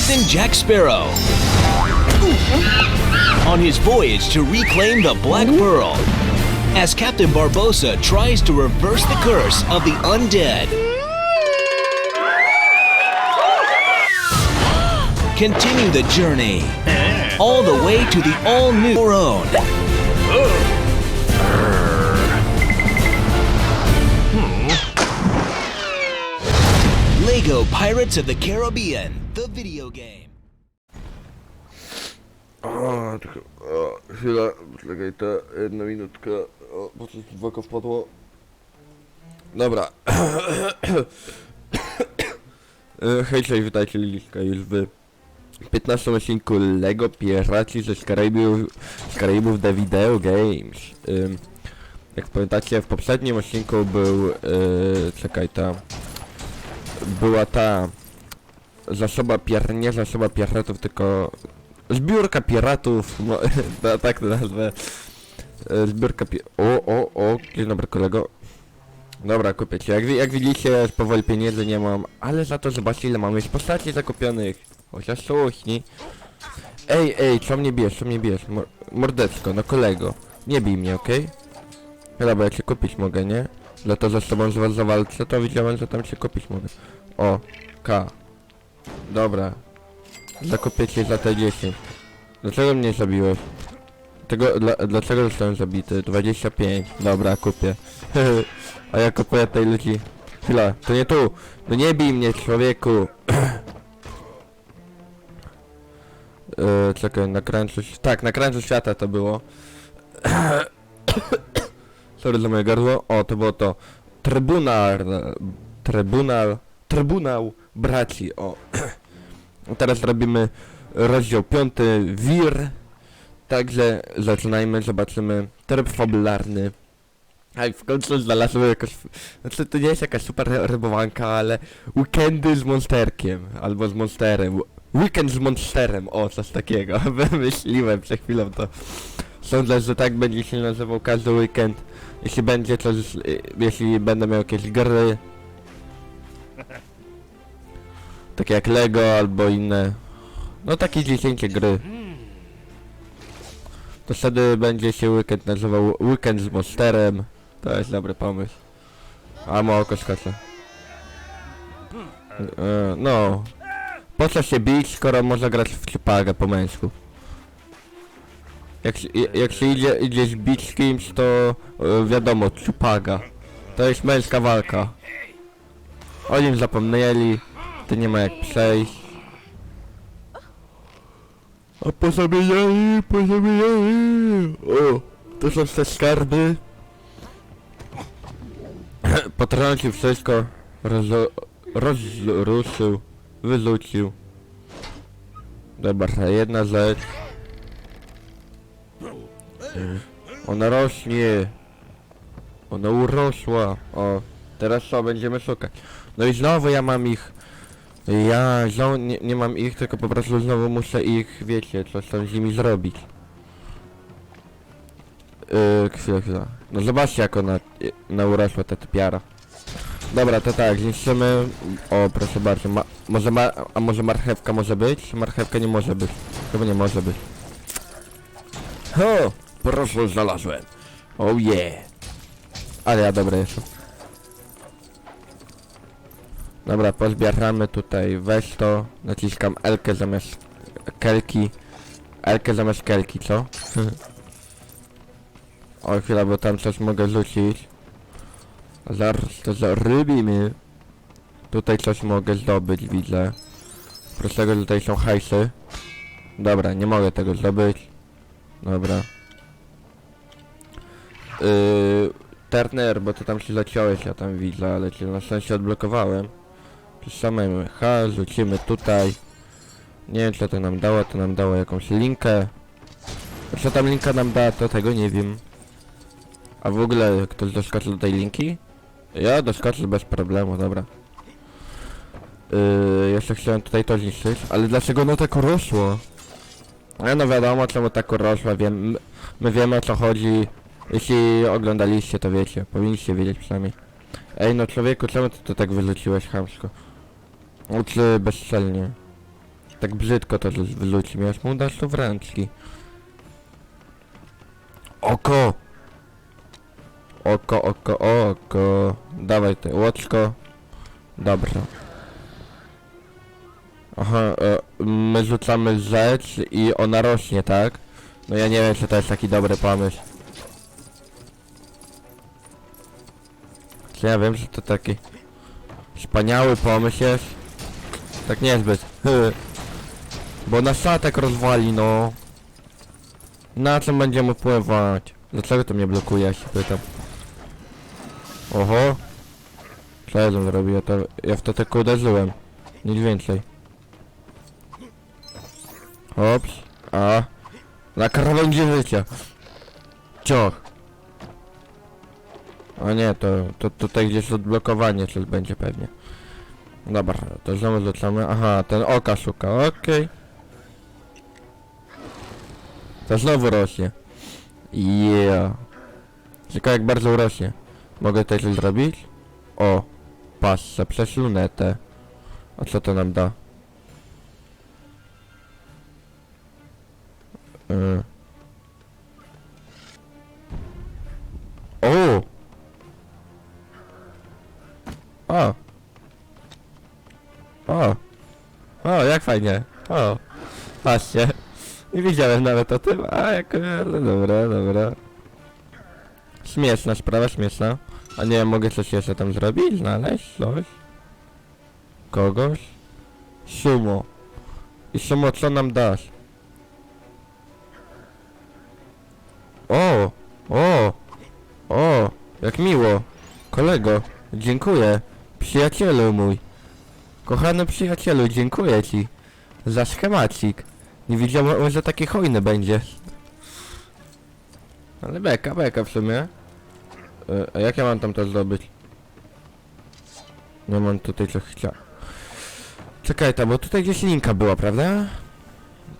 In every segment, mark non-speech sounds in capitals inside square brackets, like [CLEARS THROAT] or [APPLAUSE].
Captain Jack Sparrow on his voyage to reclaim the Black Pearl as Captain Barbosa tries to reverse the curse of the undead. Continue the journey all the way to the all new Lego Pirates of the Caribbean, the video game. O, tylko, o, chwila, czekaj, to jedna minutka, o, bo coś w oko wpadło. Dobra. E, Hej, cześć, witajcie, Liliska, już w 15 odcinku LEGO Piraci ze Karaibów, z Karaibów The Video Games. Ym, jak pamiętacie, w poprzednim odcinku był, yy, czekaj, ta, była ta zasoba pier... nie zasoba piratów, tylko zbiórka piratów, mo... [LAUGHS] no, tak to nazwę. E, Zbiórka pi... O, o, o, dzień dobry kolego. Dobra, kupię cię. Jak, jak widzicie, powoli pieniędzy nie mam, ale za to zobaczcie ile mamy już postaci zakupionych. Chociaż słuszni. Ej, ej, co mnie bierz, co mnie bierz? Mor mordeczko, no kolego. Nie bij mnie, okej? Okay? Ja cię kupić mogę, nie? Za to, że z tobą z- zawalczę, to widziałem, że tam cię kupić mogę. O, K. Dobra. Zakupię cię za te 10. Dlaczego mnie zabiłeś? Tego, dla, dlaczego zostałem zabity? 25. Dobra, kupię. [LAUGHS] A ja kupuję tej ludzi. Chwila, to nie tu. No nie bij mnie, człowieku. Eee, [CLEARS THROAT] czekaj, na krańcu... Tak, na krańcu świata to było. [CLEARS THROAT] Sorry za moje gardło. O, to było to. Trybunal... Trybunal... Trybunał braci, o. [CLEARS THROAT] Teraz robimy rozdział piąty, wir. Także zaczynajmy, zobaczymy tryb fabularny. A i w końcu znalazłem jakoś... Znaczy to nie jest jakaś super rybowanka, ale weekendy z monsterkiem, albo z monsterem. Weekend z monsterem, o coś takiego. [LAUGHS] Wymyśliłem przed chwilą to. Sądzę, że tak będzie się nazywał każdy weekend. Jeśli będzie coś, jeśli będę miał jakieś gry. Takie jak Lego albo inne. No takie 10 gry. To wtedy będzie się weekend nazywał Weekend z Monsterem. To jest dobry pomysł. A ma oko skacze. E, no. Po co się bić, skoro można grać w ciupagę po męsku? Jak, się- jak się idzie, idzie bić z kimś, to e, wiadomo, ciupaga. To jest męska walka. O nim zapomnieli, to nie ma jak przejść. A pozamieniali, pozamieniali. O, to są te skarby. [CLEARS THROAT] Potrącił wszystko, rozo, rozruszył, wyrzucił. Dobra, jedna rzecz. Ona rośnie. Ona urosła. O, teraz co, będziemy szukać. No i znowu ja mam ich. Ja znowu nie, nie mam ich, tylko po prostu znowu muszę ich, wiecie, coś tam z nimi zrobić. Yy, chwila. No zobaczcie jak ona, yy, ona urosła ta typiara. Dobra, to tak, zniszczymy... O, proszę bardzo, ma, może ma, a może marchewka może być? Marchewka nie może być. Chyba nie może być. Ho! Proszę, znalazłem. Oh yeah. Ale ja dobry jestem. Dobra, pozbieramy tutaj, weź to, naciskam L zamiast kelki. L zamiast kelki, co? [LAUGHS] o chwila, bo tam coś mogę rzucić. Zaraz to zarybimy. Tutaj coś mogę zdobyć, widzę. Że tutaj są hajsy. Dobra, nie mogę tego zdobyć. Dobra. Yy, Turner, bo to tam się zaciąłeś, ja tam widzę, ale cię na szczęście odblokowałem. Przy samym H rzucimy tutaj. Nie wiem co to nam dało, to nam dało jakąś linkę. Co tam linka nam da, to tego nie wiem. A w ogóle ktoś doskoczył do tej linki? Ja doskoczę bez problemu, dobra. Yy, jeszcze chciałem tutaj to zniszczyć, ale dlaczego ono tak rosło? A no wiadomo czemu tak rosła, wiem, my wiemy o co chodzi. Jeśli oglądaliście to wiecie, powinniście wiedzieć przynajmniej. Ej no człowieku, czemu ty to tak wyrzuciłeś chamsko? No czy bezczelnie? tak brzydko to wy- wyrzuci. Miałeś mu dać to w ręczki. Oko! Oko, oko, oko. Dawaj te łoczko. Dobra. Aha, e, my rzucamy rzecz i ona rośnie, tak? No ja nie wiem, czy to jest taki dobry pomysł. Czy ja wiem, że to taki wspaniały pomysł jest? Tak niezbyt. [LAUGHS] Bo nasz statek rozwali, no. Na czym będziemy pływać? Dlaczego to mnie blokuje, ja się pytam. Oho. Co ja zrobię? Ja, to, ja w to tylko uderzyłem. Nic więcej. Hops. A. Na krawędzi życia. Cioch. A nie, to, to tutaj gdzieś odblokowanie coś będzie pewnie. Dobra, to znowu zaczynamy. Aha, ten oka szuka, okej. To znowu rośnie. Yeah. Ciekawe jak bardzo rośnie. Mogę coś zrobić? O, pasę przez lunetę. A co to nam da? Y. O! O! O! O, jak fajnie! O! Patrzcie! Nie widziałem nawet o tym, a jak... ale Dobra, dobra. Śmieszna sprawa, śmieszna. A nie, mogę coś jeszcze tam zrobić? Znaleźć coś? Kogoś? Sumo. I Sumo, co nam dasz? O! O! O! Jak miło! Kolego, dziękuję. Przyjacielu mój. Kochany przyjacielu, dziękuję ci. Za schemacik. Nie wiedziałem, że taki hojny będzie. Ale beka, beka w sumie. E, A jak ja mam tam to zdobyć? Nie mam tutaj co chciał. Czekaj tam, bo tutaj gdzieś linka była, prawda?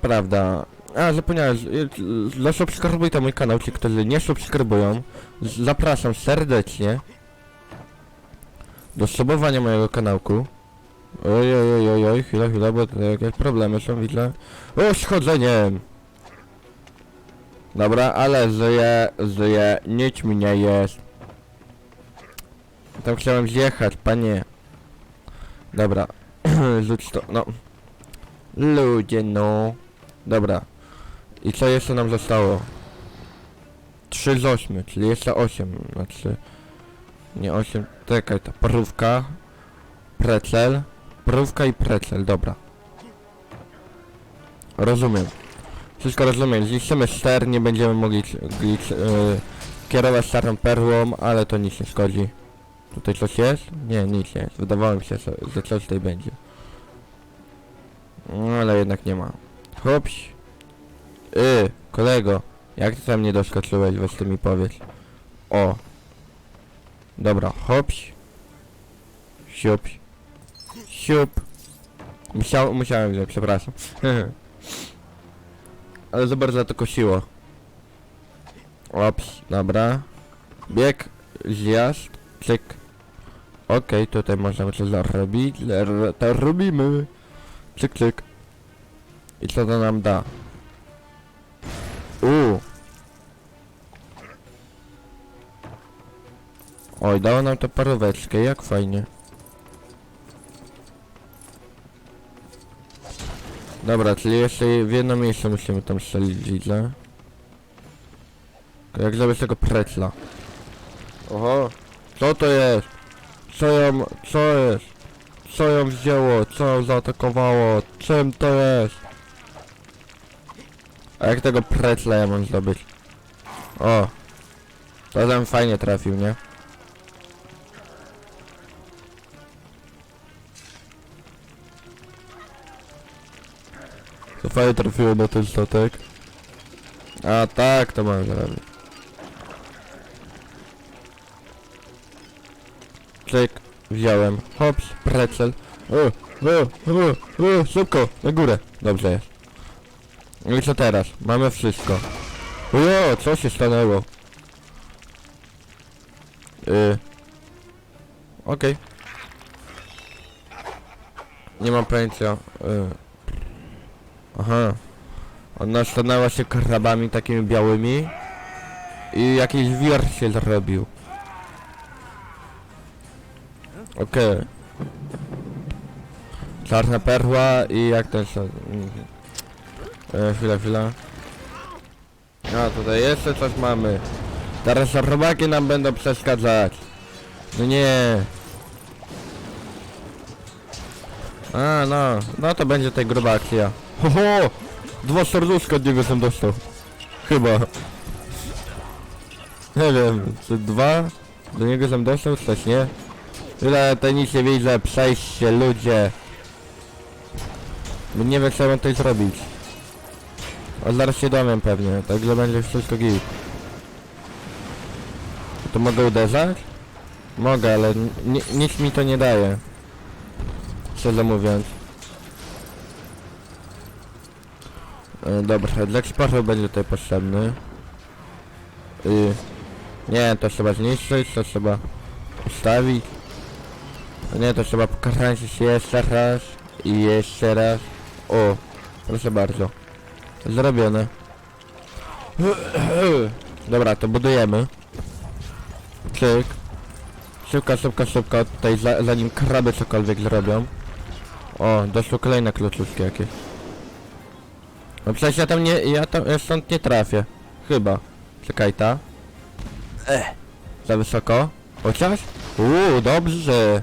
Prawda. A, zapomniałem, z- zasubskrybujcie mój kanał, ci, którzy nie subskrybują. Zapraszam serdecznie do subowania mojego kanałku. Oj, oj, oj, oj, oj, chwila, chwila, bo tutaj jakieś problemy są, widzę. O, schodzeniem! Dobra, ale żyję, żyję, nic mi nie jest. Tam chciałem zjechać, panie. Dobra, [CLEARS THROAT] rzuć to, no. Ludzie, no. Dobra. I co jeszcze nam zostało? 3 z 8, czyli jeszcze 8, znaczy... Nie 8, czekaj, ta parówka, precel, parówka i precel, dobra. Rozumiem. Wszystko rozumiem, zniszczymy ster, nie będziemy mogli yy, kierować starą perłą, ale to nic nie szkodzi. Tutaj coś jest? Nie, nic nie jest. Wydawało mi się, że coś tutaj będzie. No, ale jednak nie ma. Hops. Yy, kolego, jak ty tam nie doskoczyłeś, weź ty mi powiedz. O. Dobra, hops. Siup. Siup. Musiał, musiałem wziąć, przepraszam. [LAUGHS] Ale za bardzo to kosiło. Ops, dobra. Bieg, zjazd, cyk. Okej, tutaj możemy coś zarobić, ler- to robimy. Cyk, cyk. I co to nam da? Uuu. Oj, dało nam to paróweczkę, jak fajnie. Dobra, czyli jeszcze w jedno miejsce musimy tam strzelić, widzę. Jak zrobić tego precla? Oho, co to jest? Co ją, co jest? Co ją wzięło? Co ją zaatakowało? Czym to jest? A jak tego precla ja mam zdobyć? O! To fajnie trafił, nie? Fajnie trafiło na ten statek. A tak, to mam zrobić. Cyk, wziąłem. Hops, precel. O, o, o, szybko, na górę. Dobrze jest. I co teraz? Mamy wszystko. Ojo, co się stanęło? Yy. Okej. Nie mam pojęcia. Yy. Aha. Ona stanęła się krabami takimi białymi. I jakiś wir się zrobił. Okej. Czarna perła i jak ten się... E, chwila, chwila. A, tutaj jeszcze coś mamy. Teraz robaki nam będą przeszkadzać. No nie. A, no. No to będzie tej gruba akcja. Ho, ho! Dwa serduszka od niego sam dostał. Chyba. Nie wiem, czy dwa? Do niego sam dostał, też nie? Nic nie widzę, przejście, ludzie. Bo nie wiem, co mam tutaj zrobić. A zaraz się dowiem pewnie, także będzie wszystko git. To mogę uderzać? Mogę, ale ni nic mi to nie daje. Szczerze mówiąc. Dobra, dla sportu będzie tutaj potrzebny. Y, nie, to trzeba zniszczyć, to trzeba ustawić. Nie, to trzeba pokręcić jeszcze raz i jeszcze raz. O, proszę bardzo. Zrobione. Dobra, to budujemy. Cyk. Szybko, szybko, szybko, tutaj za, zanim kraby cokolwiek zrobią. O, doszło kolejne kluczuszki jakieś. No przecież ja tam nie, ja tam ja stąd nie trafię. Chyba. Czekaj ta. Ech. Za wysoko? Chociaż? Uuu, dobrze.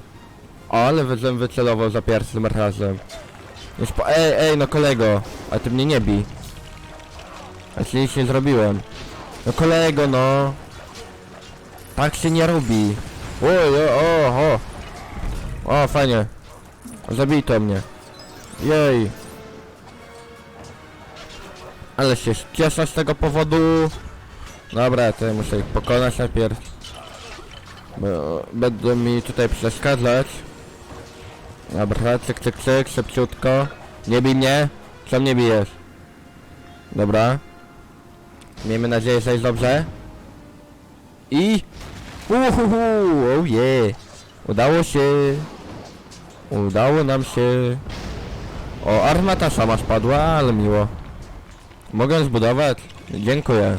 Ale wyżem wycelował za pierwszym razem. Już po... Ej, ej, no kolego. A ty mnie nie bij. A ci nic nie zrobiłem. No kolego, no. Tak się nie robi. Oj, o, o, o. O, fajnie. Zabito mnie. Jej. Ale się cieszę z tego powodu. Dobra, to ja muszę ich pokonać najpierw. Bo będą mi tutaj przeszkadzać. Dobra, cyk, cyk, cyk, szybciutko. Nie bij mnie. Co mnie bijesz? Dobra. Miejmy nadzieję, że jest dobrze. I... Uhuhu, oh yeah. Udało się. Udało nam się. O, armata sama spadła, ale miło. Mogę zbudować? Dziękuję.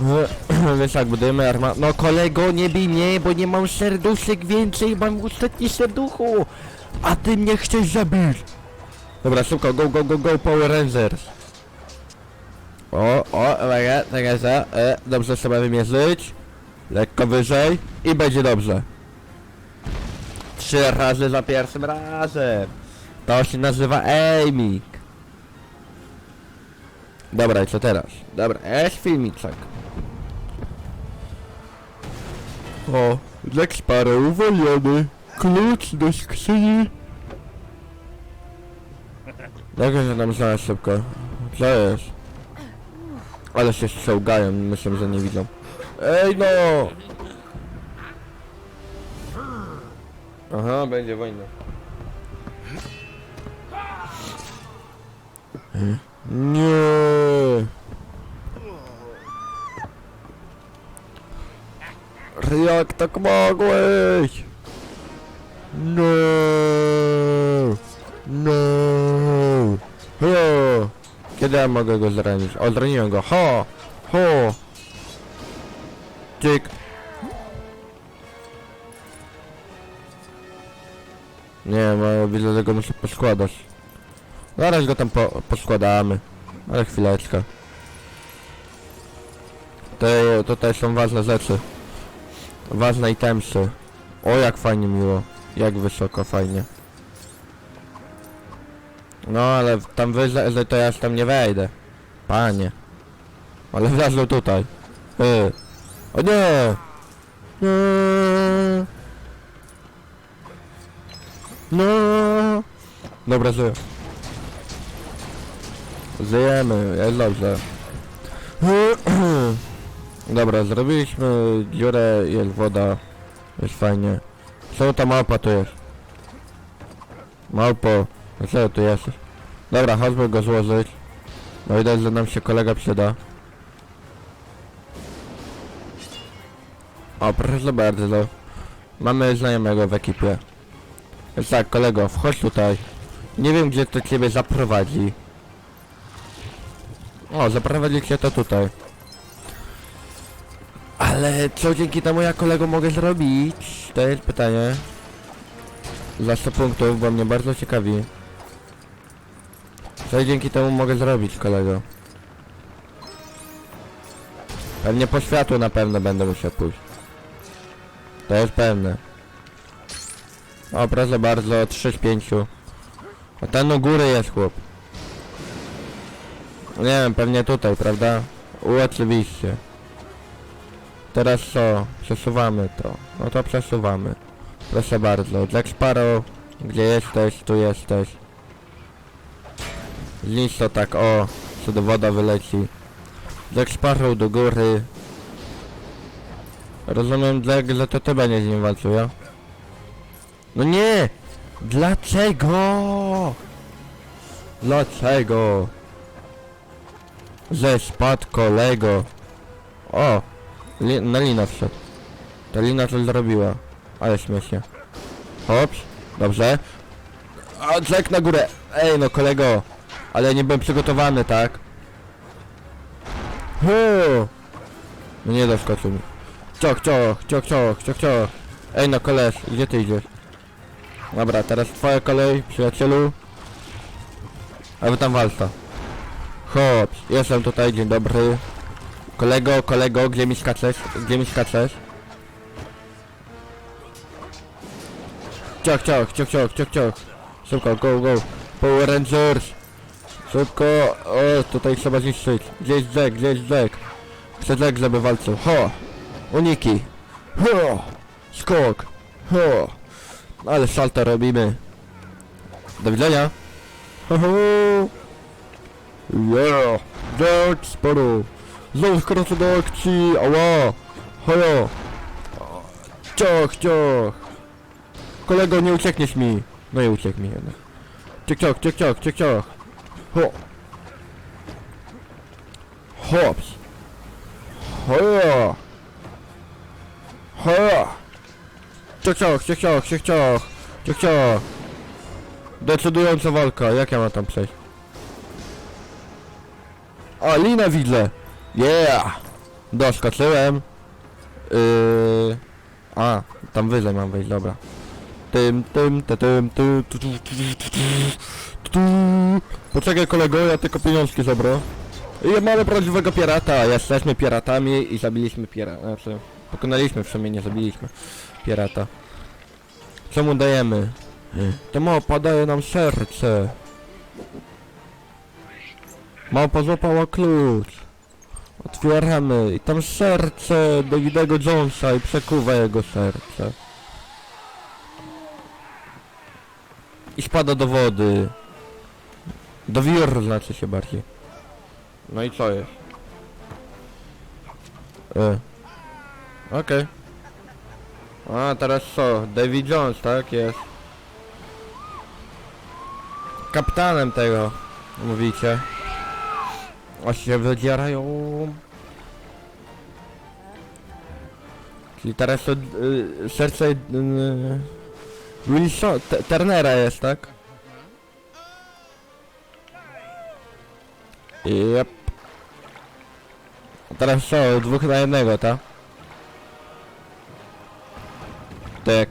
[CLEARS THROAT] Wiesz jak budujemy armat... No kolego, nie bij mnie, bo nie mam serduszek więcej, mam ostatnie serducho. A ty mnie chcesz zabić. Dobra, szybko, go, go, go, go, Power Rangers. O, o, uwaga, za, e, dobrze trzeba wymierzyć. Lekko wyżej i będzie dobrze. Trzy razy za pierwszym razem. To się nazywa aiming. Dobra, i co teraz? Dobra, jest filmiczek. O, Jack Sparrow uwolniony. Klucz do skrzyni. Jak się tam znaleźć szybko? Co jest? Ale się ściągają, myślę, że nie widzą. Ej no! Aha, będzie wojna. Nie. Jak tak mogłeś? No. No. Ho. Kiedy ja mogę go zranić? O, go. Ho. Ho. Tyk. Nie, no widzę, że go muszę poskładać. Zaraz go tam po, poskładamy. Ale chwileczkę. Te, tutaj są ważne rzeczy. Ważne itemsy. O, jak fajnie miło. Jak wysoko, fajnie. No, ale tam wyżej że to ja tam nie wejdę. Panie. Ale wlazł tutaj. Yy. O nie! Nie! No! Dobra, żyję. Żyjemy, jest dobrze. [CLEARS THROAT] Dobra, zrobiliśmy dziurę, jest woda. Jest fajnie. Co ta małpa tu jest? Małpo, dlaczego tu jesteś? Dobra, chodźmy go złożyć. No widać, że nam się kolega przyda. O, proszę bardzo. Mamy znajomego w ekipie. Tak, kolego, wchodź tutaj. Nie wiem gdzie to ciebie zaprowadzi. O, zaprowadzi cię to tutaj. Ale co dzięki temu ja kolego mogę zrobić? To jest pytanie. Za 100 punktów, bo mnie bardzo ciekawi. Co dzięki temu mogę zrobić kolego? Pewnie po światło na pewno będę musiał pójść. To jest pewne. O, proszę bardzo, 3 z 5. A ten u góry jest chłop. Nie wiem, pewnie tutaj, prawda? U, oczywiście. Teraz co? Przesuwamy to. No to przesuwamy. Proszę bardzo. Jack Sparrow, gdzie jesteś? Tu jesteś. Zniszcz to tak, o. Co do woda wyleci. Jack Sparrow do góry. Rozumiem, Jack, że to ty będziesz z nim walczył, ja? No nie! Dlaczego? Dlaczego? Że spadł kolego. O! Li na lina wszedł. Ta lina coś zrobiła. Ale śmiesznie. Hops. Dobrze. A Jack na górę. Ej no kolego. Ale nie byłem przygotowany, tak? Hu! No nie doskoczył mi. Cioch, cioch, cioch, cioch, cioch. Ej no koleż, gdzie ty idziesz? Dobra, teraz twoja kolej, przyjacielu. A wy tam walca. Hops, jestem tutaj, dzień dobry. Kolego, kolego, gdzie mi skaczesz? Gdzie mi skaczesz? Ciach, ciach, ciach, ciach, ciach, ciach. Szybko, go, go. Power Rangers. Szybko. O, tutaj trzeba zniszczyć. Gdzie jest Jack, gdzie jest Jack? Chcę Jack, żeby walczył. Ho! Uniki. Ho! Skok. Ho! Ale salto robimy. Do widzenia. Ho, ho. Yeah. Jack Sparrow. Znowu wkroczę do akcji. Ała. Hojo. Ciach, ciach. Kolego, nie uciekniesz mi. No i uciekł mi jednak. Ciek, ciach, ciek, ciach, ciek, ciach. Ho. Hops. Hojo. Hojo. Ciek, ciach, ciek, ciach, ciek, ciach. Ciek, ciach. Decydująca walka. Jak ja mam tam przejść? A, linę widzę. Yeah! Doskoczyłem. Yy... A, tam wyżej mam wejść, dobra. Tym, tym, te, tym, ty, tu, tu, tu, tu, tu, tu. Poczekaj kolego, ja tylko pieniążki zabrę. I mamy prawdziwego pirata, jesteśmy piratami i zabiliśmy pirata, znaczy pokonaliśmy sumie, nie zabiliśmy pirata. Co mu dajemy? To małpa daje nam serce. Małpa złapała klucz. Otwieramy i tam serce Davidego Jonesa i przekuwa jego serce. I spada do wody. Do wir znaczy się bardziej. No i co jest? E. Okej. A teraz co? David Jones, tak? Jest. Kapitanem tego. Mówicie. O się wydzierają. Czyli teraz to y, serce y, Wilson, Turnera jest, tak? Yep. A teraz co, dwóch na jednego, tak? Tak.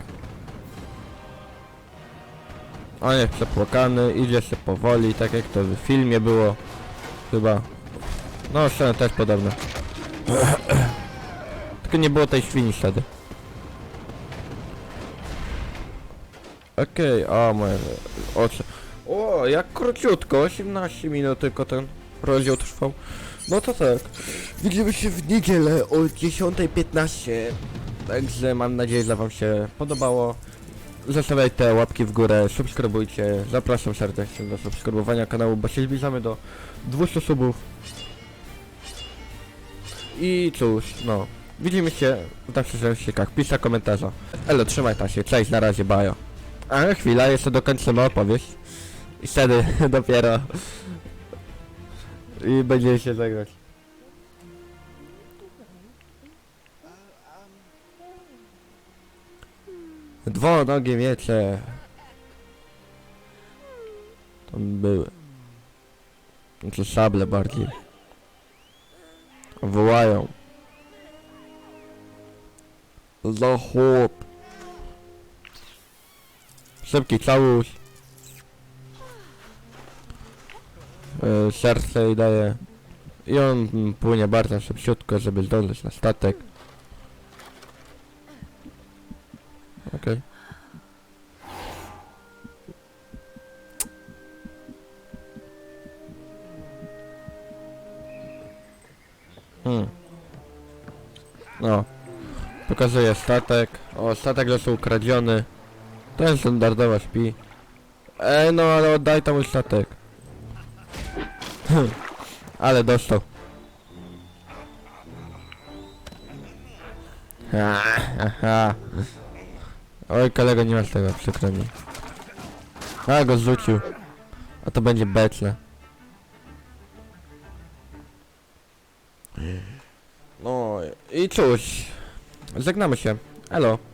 On jest przepłakany, idzie się powoli, tak jak to w filmie było. Chyba. No, scena też podobna. Tylko nie było tej świni wtedy. Okej, o moje oczy. O, jak króciutko, 18 minut tylko ten rozdział trwał. No to tak. Widzimy się w niedzielę o 10.15. Także mam nadzieję, że wam się podobało. Zostawiajcie łapki w górę, subskrybujcie. Zapraszam serdecznie do subskrybowania kanału, bo się zbliżamy do 200 subów. I cóż, no. Widzimy się w dalszych odcinkach. Piszcie komentarza. Elo, trzymaj ta się. Cześć, na razie, bajo. A chwila, jeszcze dokończymy opowieść. I wtedy [LAUGHS] dopiero... I będzie się zagrać. Dwunogie miecze. tam były. Znaczy szable bardziej. Wołają. Za chłop. Szybki całuś. E, serce jej daje. I on płynie bardzo szybciutko, żeby zdążyć na statek. Okej. Hmm. No. Pokazuję statek. O, statek został ukradziony. Ten standardowa śpi. Ej, no ale oddaj tam mój statek. ale dostał. Oj, kolego, nie masz tego, przykro mi. A, go zrzucił. A to będzie becle. I cóż, żegnamy się. Elo.